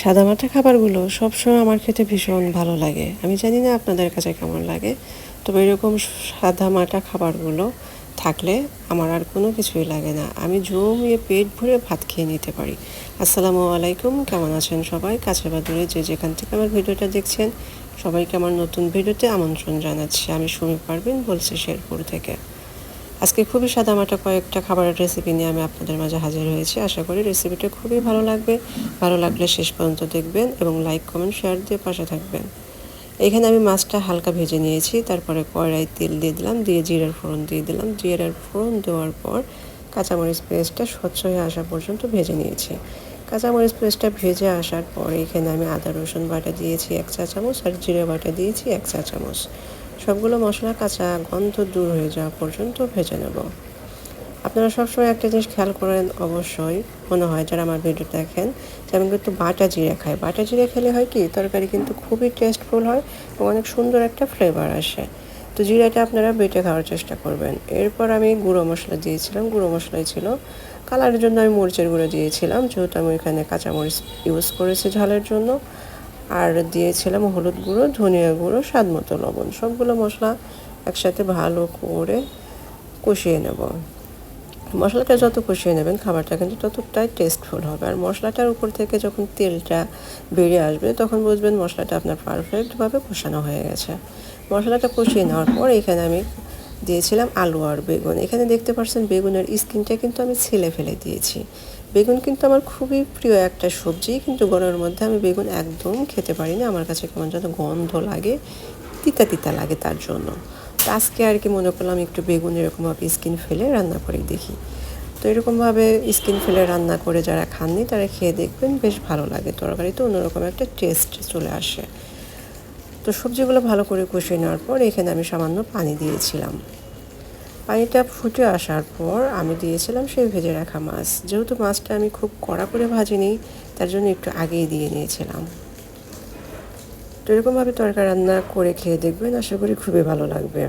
সাদামাটা খাবারগুলো সবসময় আমার খেতে ভীষণ ভালো লাগে। আমি জানি না আপনাদের কাছে কেমন লাগে, তবে এরকম সাদামাটা খাবারগুলো থাকলে আমার আর কোনো কিছুই লাগে না। আমি জমিয়ে পেট ভরে ভাত খেয়ে নিতে পারি। আসসালামু আলাইকুম, কেমন আছেন সবাই? কাছে বা দূরে যে যেখান থেকে আমার ভিডিওটা দেখছেন, সবাইকে আমার নতুন ভিডিওতে আমন্ত্রণ জানাচ্ছি। আমি সুমি পারবেন বলছি শেরপুর থেকে। আজকে খুবই সাদামাটা কয়েকটা খাবারের রেসিপি নিয়ে আমি আপনাদের মাঝে হাজির হয়েছি। আশা করি রেসিপিটা খুবই ভালো লাগবে। ভালো লাগলে শেষ পর্যন্ত দেখবেন এবং লাইক কমেন্ট শেয়ার দিয়ে পাশে থাকবেন। এখানে আমি মাছটা হালকা ভেজে নিয়েছি, তারপরে কড়াই তেল দিয়ে দিলাম, দিয়ে জিরার ফোড়ন দিয়ে দিলাম। জিরার ফোড়ন দেওয়ার পর কাঁচামরিচ পেস্টটা স্বচ্ছ হয়ে আসা পর্যন্ত ভেজে নিয়েছি। কাঁচামরিচ পেস্টটা ভেজে আসার পরে এখানে আমি আদা, রসুন বাটা দিয়েছি এক চা চামচ আর জিরা বাটা দিয়েছি এক চা চামচ সবগুলো মশলা, কাঁচা গন্ধ দূর হয়ে যাওয়া পর্যন্ত ভেজে নেব। আপনারা সবসময় একটা জিনিস খেয়াল করেন, অবশ্যই মনে হয় যারা আমার ভিডিও দেখেন যে আমি কিন্তু বাটা জিরে খাই। বাটা জিরে খেলে হয় কি, তরকারি কিন্তু খুবই টেস্টফুল হয় এবং অনেক সুন্দর একটা ফ্লেভার আসে। তো জিরাটা আপনারা বেটে খাওয়ার চেষ্টা করবেন। এরপর আমি গুঁড়ো মশলা দিয়েছিলাম। গুঁড়ো মশলাই ছিল। কালারের জন্য আমি মরিচের গুঁড়ো দিয়েছিলাম, যেহেতু আমি এখানে কাঁচামরিচ ইউজ করেছি ঝালের জন্য। আর দিয়েছিলাম হলুদ গুঁড়ো, ধনিয়া গুঁড়ো, স্বাদ মতো লবণ। সবগুলো মশলা একসাথে ভালো করে কষিয়ে নেব। মশলাটা যত কষিয়ে নেবেন, খাবারটা কিন্তু ততটাই টেস্টফুল হবে। আর মশলাটার উপর থেকে যখন তেলটা বেরিয়ে আসবে, তখন বুঝবেন মশলাটা আপনার পারফেক্টভাবে কষানো হয়ে গেছে। মশলাটা কষিয়ে নেওয়ার পর এখানে আমি দিয়েছিলাম আলু আর বেগুন। এখানে দেখতে পাচ্ছেন, বেগুনের স্কিনটা কিন্তু আমি ছিলে ফেলে দিয়েছি। বেগুন কিন্তু আমার খুবই প্রিয় একটা সবজি, কিন্তু গরমের মধ্যে আমি বেগুন একদম খেতে পারি না। আমার কাছে কেমন যেন গন্ধ লাগে, তিতা তিতা লাগে তার জন্য। তো আজকে আর কি মনে করলাম একটু বেগুন এরকমভাবে স্কিন ফেলে রান্না করে দেখি। তো এরকমভাবে স্কিন ফেলে রান্না করে যারা খাননি, তারা খেয়ে দেখবেন বেশ ভালো লাগে তরকারিতে, অন্যরকম একটা টেস্ট চলে আসে। তো সবজিগুলো ভালো করে কষিয়ে নেওয়ার পর এখানে আমি সামান্য পানি দিয়েছিলাম। পানিটা ফুটে আসার পর আমি দিয়েছিলাম সেই ভেজে রাখা মাছ। যেহেতু মাছটা আমি খুব কড়া করে ভাজিনি, তার জন্য একটু আগেই দিয়ে নিয়েছিলাম। তো এরকমভাবে তরকারি রান্না করে খেয়ে দেখবেন, আশা করি খুবই ভালো লাগবে।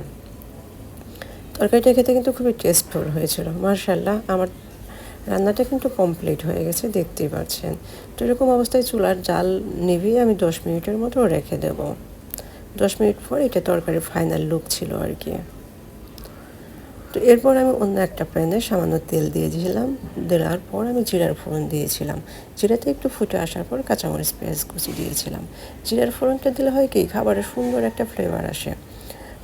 তরকারিটা খেতে কিন্তু খুবই টেস্টফুল হয়েছিল। মার্শাল্লাহ আমার রান্নাটা কিন্তু কমপ্লিট হয়ে গেছে, দেখতেই পাচ্ছেন। তো এরকম অবস্থায় চুলার জাল নিভিয়ে আমি দশ মিনিটের মতো রেখে দেব। দশ মিনিট পর এটা তরকারির ফাইনাল লুক ছিল আর কি। তো এরপর আমি অন্য একটা প্যানে সামান্য তেল দিয়ে দিয়েছিলাম। দেওয়ার পর আমি জিরার ফোড়ন দিয়েছিলাম। জিরাতে একটু ফুটে আসার পর কাঁচামরিচ পেঁয়াজ কুচি দিয়েছিলাম। জিরার ফোড়নটা দিলে হয় কি? খাবারের সুন্দর একটা ফ্লেভার আসে।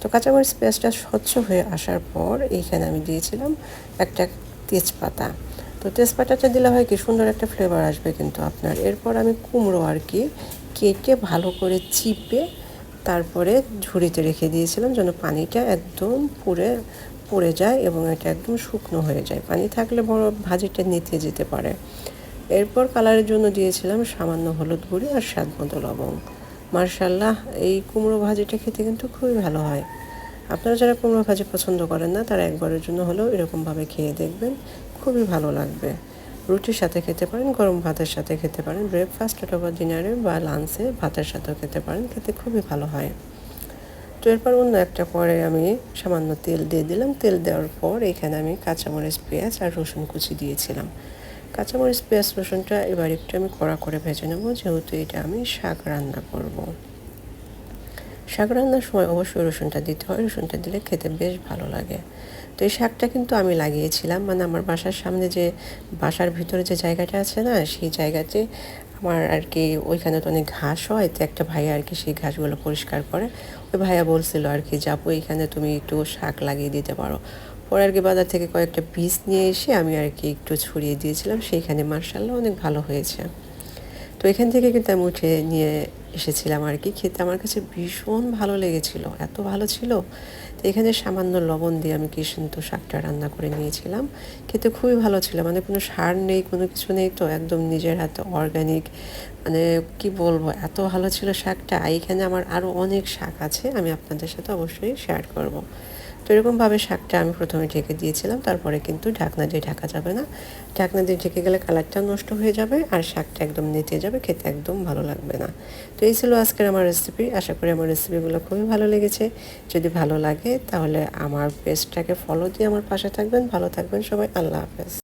তো কাঁচামরিচ পেঁয়াজটা স্বচ্ছ হয়ে আসার পর এইখানে আমি দিয়েছিলাম একটা তেজপাতা। তো তেজপাতাটা দিলে হয় কি? সুন্দর একটা ফ্লেভার আসবে কিন্তু আপনার। এরপর আমি কুমড়ো আর কি কেটে ভালো করে চিপে তারপরে ঝুড়িতে রেখে দিয়েছিলাম যেন পানিটা একদম পুরে পড়ে যায় এবং এটা একদম শুকনো হয়ে যায়। পানি থাকলে বড় ভাজিটা নিতে যেতে পারে। এরপর কালারের জন্য দিয়েছিলাম সামান্য হলুদ গুঁড়ি আর স্বাদ মতো লবণ। মার্শাল্লাহ এই কুমড়ো ভাজিটা খেতে কিন্তু খুবই ভালো হয়। আপনারা যারা কুমড়ো ভাজি পছন্দ করেন না, তারা একবারের জন্য হলেও এরকমভাবে খেয়ে দেখবেন, খুবই ভালো লাগবে। রুটির সাথে খেতে পারেন, গরম ভাতের সাথে খেতে পারেন ব্রেকফাস্ট অথবা ডিনারে বা লাঞ্চে ভাতের সাথেও খেতে পারেন, খেতে খুবই ভালো হয়। তো এরপর অন্য একটা পরে আমি সামান্য তেল দিয়ে দিলাম। তেল দেওয়ার পর এখানে আমি কাঁচামরিচ, পেঁয়াজ আর রসুন কুচি দিয়েছিলাম। কাঁচামরিচ, পেঁয়াজ, রসুনটা এবার একটু আমি কড়া করে ভেজে নেব। যেহেতু এটা আমি শাক রান্না করব। শাক রান্নার সময় অবশ্যই রসুনটা দিতে হয়। রসুনটা দিলে খেতে বেশ ভালো লাগে। তো এই শাকটা কিন্তু আমি লাগিয়েছিলাম। মানে আমার বাসার সামনে যে বাসার ভিতরে যে জায়গাটা আছে না, সেই জায়গাতে আমার আর কি ওইখানে তো অনেক ঘাস হয়, তো একটা ভাইয়া আর কি সেই ঘাসগুলো পরিষ্কার করে। ওই ভাইয়া বলছিল আর কি, যাব এইখানে তুমি একটু শাক লাগিয়ে দিতে পারো। পরে আর কি বাজার থেকে কয়েকটা পিস নিয়ে এসে আমি আর কি একটু ছড়িয়ে দিয়েছিলাম, সেইখানে মার্শাল্লাহ অনেক ভালো হয়েছে। তো এখান থেকে কিন্তু আমি উঠে নিয়ে এসেছিলাম আর কি, খেতে আমার কাছে ভীষণ ভালো লেগেছিল, এত ভালো ছিল। তো এখানে সামান্য লবণ দিয়ে আমি কি সুন্দর শাকটা রান্না করে নিয়েছিলাম। খেতে খুবই ভালো ছিল মানে কোনো সার নেই, কোনো কিছু নেই, তো একদম নিজের হাতে অর্গ্যানিক মানে কি বলব, এত ভালো ছিল শাকটা। এখানে আমার আরও অনেক শাক আছে, আমি আপনাদের সাথে অবশ্যই শেয়ার করব। তো এরকমভাবে শাকটা আমি প্রথমে ঢেকে দিয়েছিলাম, তারপরে কিন্তু ঢাকনা দিয়ে ঢাকা যাবে না। ঢাকনা দিয়ে ঢেকে গেলে কালারটা নষ্ট হয়ে যাবে আর শাকটা একদম নেতিয়ে যাবে, খেতে একদম ভালো লাগবে না। তো এই ছিল আজকের আমার রেসিপি আশা করি আমার রেসিপিগুলো খুবই ভালো লেগেছে। যদি ভালো লাগে তাহলে আমার পেজটাকে ফলো দিয়ে আমার পাশে থাকবেন। ভালো থাকবেন সবাই, আল্লাহ হাফেজ।